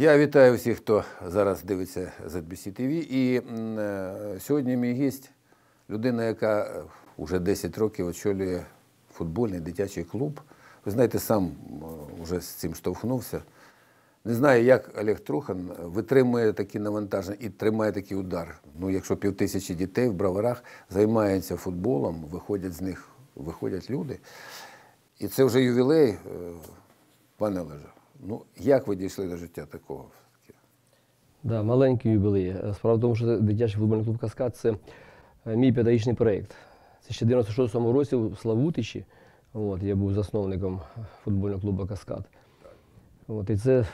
Я вітаю всіх, хто зараз дивиться ZBC TV. І е, сьогодні мій гість людина, яка вже 10 років очолює футбольний дитячий клуб. Ви знаєте, сам вже з цим штовхнувся. Не знаю, як Олег Трухан витримує такі навантаження і тримає такий удар. Ну, якщо півтисячі дітей в броварах займаються футболом, виходять з них, виходять люди. І це вже ювілей, е, пане Олеже. Ну, як ви дійшли до життя такого? Да, маленький юбілей. Справа в тому, що дитячий футбольний клуб Каскад це е, мій педагогічний проєкт. Це ще в 96-му році в Славутичі. От, я був засновником футбольного клубу Каскад. От, і це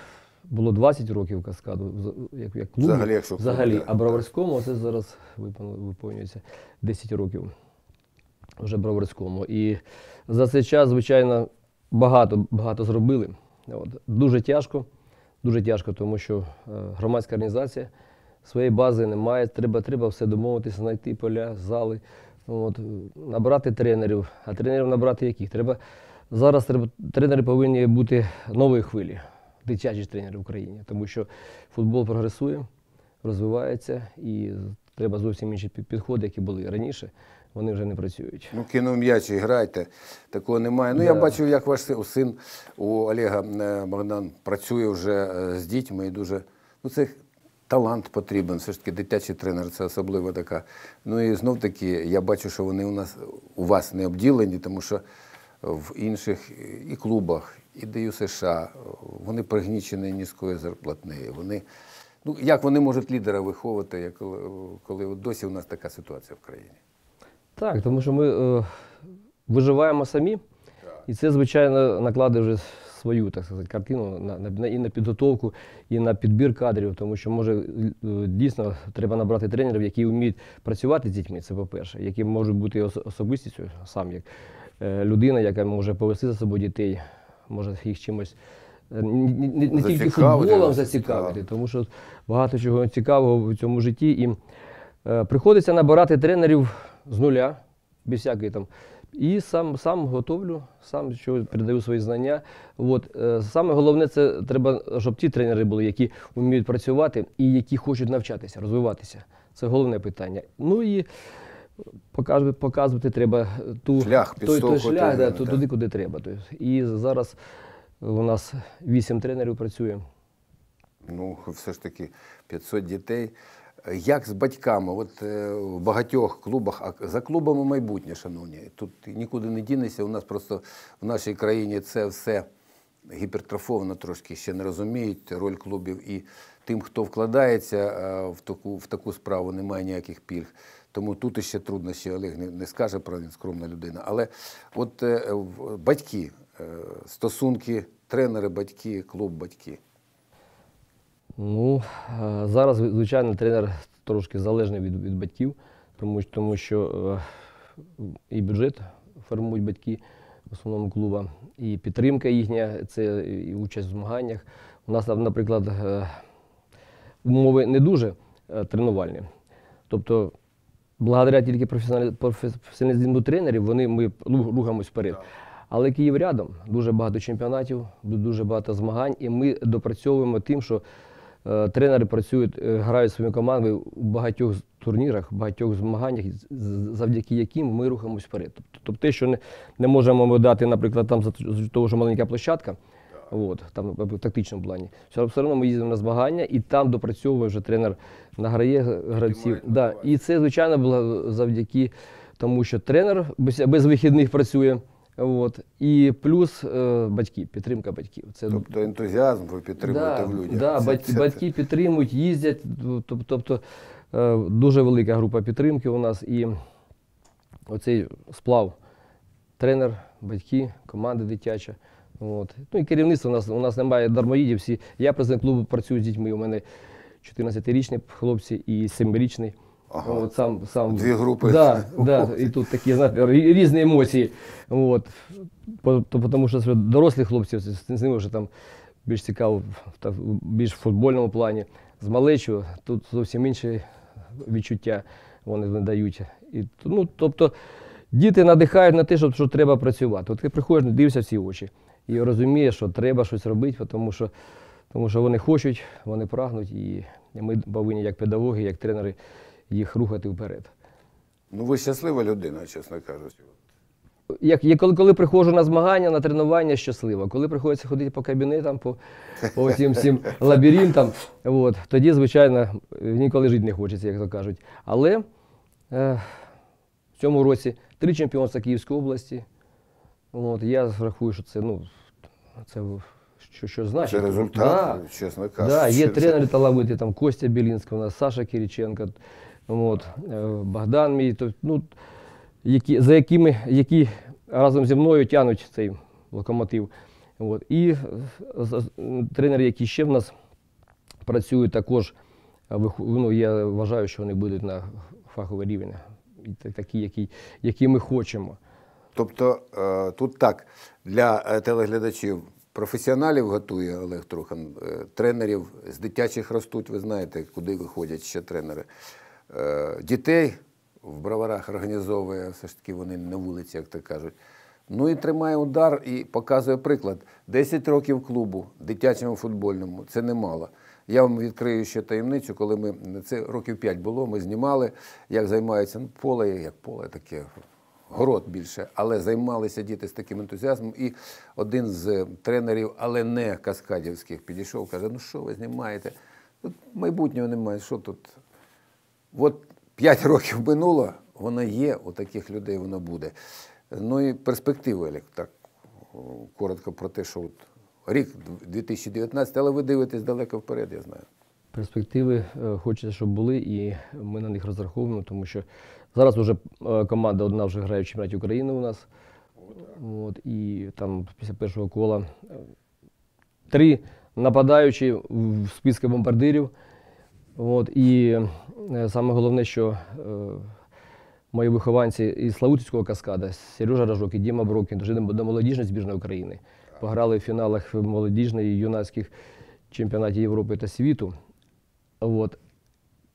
було 20 років Каскаду, як, як клубу. Взагалі, якщо Взагалі. да, А Броварському це зараз виповнюється 10 років. Вже Броварському. І за цей час, звичайно, багато, багато зробили. От. Дуже тяжко, дуже тяжко, тому що е, громадська організація своєї бази не має. Треба, треба все домовитися, знайти поля, зали, от, набрати тренерів. А тренерів набрати яких? Треба, зараз треба, тренери повинні бути нової хвилі, дитячі тренери в Україні, тому що футбол прогресує, розвивається і треба зовсім інші підходи, які були раніше. Вони вже не працюють. Ну, кинув м'яч і грайте. Такого немає. Ну, я Да. бачив, як ваш син у Олега е, Богдан працює вже е, з дітьми і дуже. Ну, це талант потрібен. Все ж таки, дитячий тренер це особливо така. Ну і знов таки, я бачу, що вони у нас у вас не обділені, тому що в інших і клубах, і ДЮ США, вони пригнічені низькою зарплатнею. Вони, ну, як вони можуть лідера виховувати, як, коли, коли досі у нас така ситуація в країні? Так, тому що ми е, виживаємо самі, і це, звичайно, накладає вже свою так сказати, картину на, на, і на підготовку, і на підбір кадрів, тому що може е, дійсно треба набрати тренерів, які вміють працювати з дітьми, це по-перше, які можуть бути особистістю, сам як е, людина, яка може повести за собою дітей, може їх чимось. Не, не, не тільки футболом зацікавити, тому що багато чого цікавого в цьому житті. І е, приходиться набирати тренерів з нуля, без всякої там. І сам, сам готовлю, сам що передаю свої знання. От, е, саме головне, це треба, щоб ті тренери були, які вміють працювати і які хочуть навчатися, розвиватися. Це головне питання. Ну і показувати, показувати треба ту, Шлях, той, той шлях, да, да. ту- туди, куди треба. І зараз у нас вісім тренерів працює. Ну, все ж таки 500 дітей. Як з батьками? От е, в багатьох клубах, а за клубами майбутнє, шановні. Тут нікуди не дінешся. У нас просто в нашій країні це все гіпертрофовано трошки ще не розуміють роль клубів. І тим, хто вкладається е, в таку, в таку справу, немає ніяких пільг. Тому тут іще труднощі Олег не, не скаже про він скромна людина. Але от е, батьки, стосунки, тренери, батьки, клуб, батьки. Ну, е, зараз, звичайно, тренер трошки залежний від, від батьків, тому, що- тому що е, і бюджет формують батьки в основному клуба, і підтримка їхня, це і участь в змаганнях. У нас, наприклад, е, умови не дуже тренувальні. Тобто, благодаря тільки професіоналі- професіоналізму тренерів, вони, ми рухаємось вперед. Але Київ рядом, дуже багато чемпіонатів, дуже багато змагань, і ми допрацьовуємо тим, що тренери працюють, е, грають своїми командами у багатьох турнірах, багатьох змаганнях, завдяки яким ми рухаємось вперед. Тобто, тобто те, що не, не можемо ми дати, наприклад, там за того, що маленька площадка, От, там в тактичному плані. Все, все одно ми їздимо на змагання і там допрацьовує вже тренер, награє гравців. Да. І це, звичайно, було завдяки тому, що тренер без, без вихідних працює. От. І плюс е, батьки, підтримка батьків. Це Тобто ентузіазм ви підтримуєте в людях. Да, Це- батьки, це- батьки підтримують, їздять. Тоб- Тобто е, дуже велика група підтримки у нас. І оцей сплав тренер, батьки, команда дитяча. От. Ну і керівництво у нас, у нас немає дармоїдів. Всі. Я президент клубу працюю з дітьми. У мене 14-річні хлопці і 7-річний. Ага. От, сам, сам, Дві групи. Да, да, і тут такі знаєте, різні емоції. От. Тому що дорослі хлопці, з ними вже там більш цікаво, більш в футбольному плані. З малечою тут зовсім інші відчуття вони надають. І, ну, тобто діти надихають на те, що, що треба працювати. От ти приходиш, дивишся в ці очі і розумієш, що треба щось робити, тому що тому що вони хочуть, вони прагнуть, і ми повинні, як педагоги, як тренери, їх рухати вперед. Ну, ви щаслива людина, чесно кажучи. Як, як коли, коли приходжу на змагання, на тренування, щаслива. Коли приходиться ходити по кабінетам, по, по цим всім лабіринтам, от, тоді, звичайно, ніколи жити не хочеться, як то кажуть. Але е, в цьому році три чемпіонства Київської області. От, я рахую, що це, ну, це що, що значить. Це результат, Да. чесно кажучи. Да, є тренери талановиті, там Костя Білінський, у нас Саша Кириченко, от, е, Богдан мій, то, ну, які, за якими, які разом зі мною тягнуть цей локомотив. От. І е, тренери, які ще в нас працюють, також ну, я вважаю, що вони будуть на фаховий рівень, такі, які, які ми хочемо. Тобто е, тут так, для телеглядачів професіоналів готує Олег Трухан, тренерів з дитячих ростуть, ви знаєте, куди виходять ще тренери. Е, Дітей в броварах організовує, все ж таки вони на вулиці, як то кажуть. Ну і тримає удар і показує приклад. 10 років клубу дитячому футбольному це немало. Я вам відкрию ще таємницю, коли ми це років 5 було, ми знімали, як займаються ну, поле, як поле таке, город більше, але займалися діти з таким ентузіазмом. І один з тренерів, але не каскадівських, підійшов, каже: ну що ви знімаєте? Тут майбутнього немає, що тут? От 5 років минуло, воно є, у таких людей воно буде. Ну і перспективи, Олег, так коротко про те, що от рік 2019, але ви дивитесь далеко вперед, я знаю. Перспективи е, хочеться, щоб були, і ми на них розраховуємо, тому що зараз вже е, команда одна вже грає в чемпіонаті України у нас. От, і там після першого кола е, три нападаючі в списку бомбардирів. От, і е, саме головне, що е, мої вихованці із Славутського каскада, Сережа Ражок і Діма Брокін, дожили до молодіжної збірної України. Пограли в фіналах молодіжної і юнацьких чемпіонатів Європи та світу. От.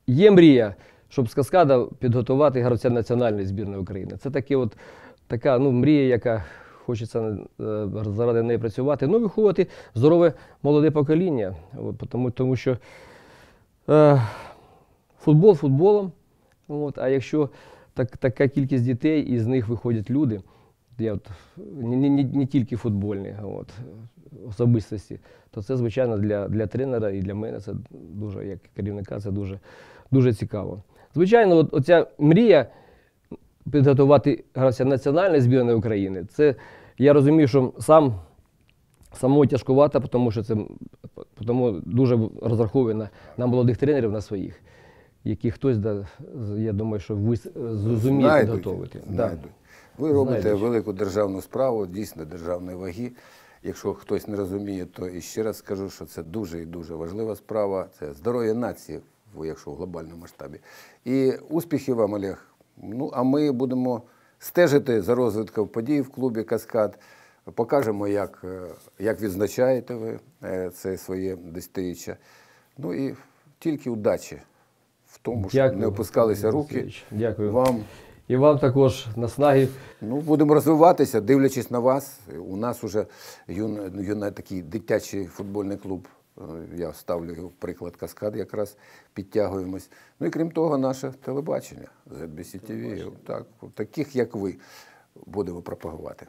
Є мрія, щоб з каскада підготувати гравця національної збірної України. Це таке от, така ну, мрія, яка хочеться е, заради неї працювати. Ну, виховувати здорове молоде покоління. От, тому, тому що футбол футболом. От, а якщо так, така кількість дітей, і з них виходять люди, я от, не, не, не тільки футбольні от, особистості, то це, звичайно, для, для тренера і для мене це дуже, як керівника, це дуже, дуже цікаво. Звичайно, от, оця мрія підготувати гравця національної збірної України, це я розумію, що сам самому тяжкувато, тому що це тому дуже розраховує на, на молодих тренерів, на своїх, які хтось, да, я думаю, що ви зуміє Знайдуть, підготовити. Да. Ви робите Знайдуть. велику державну справу, дійсно державної ваги. Якщо хтось не розуміє, то і ще раз скажу, що це дуже і дуже важлива справа. Це здоров'я нації, якщо в глобальному масштабі. І успіхів вам, Олег. Ну, а ми будемо стежити за розвитком подій в клубі Каскад. Покажемо, як, е, як відзначаєте ви е, це своє десятиріччя. Ну і тільки удачі в тому, щоб Дякую, не опускалися руки. Дякую. Вам І вам також наснаги. Ну, будемо розвиватися, дивлячись на вас. У нас вже юна, юна такий дитячий футбольний клуб. Е, Я ставлю його приклад каскад, якраз підтягуємось. Ну і крім того, наше телебачення ZBC TV. Так, таких як ви будемо пропагувати.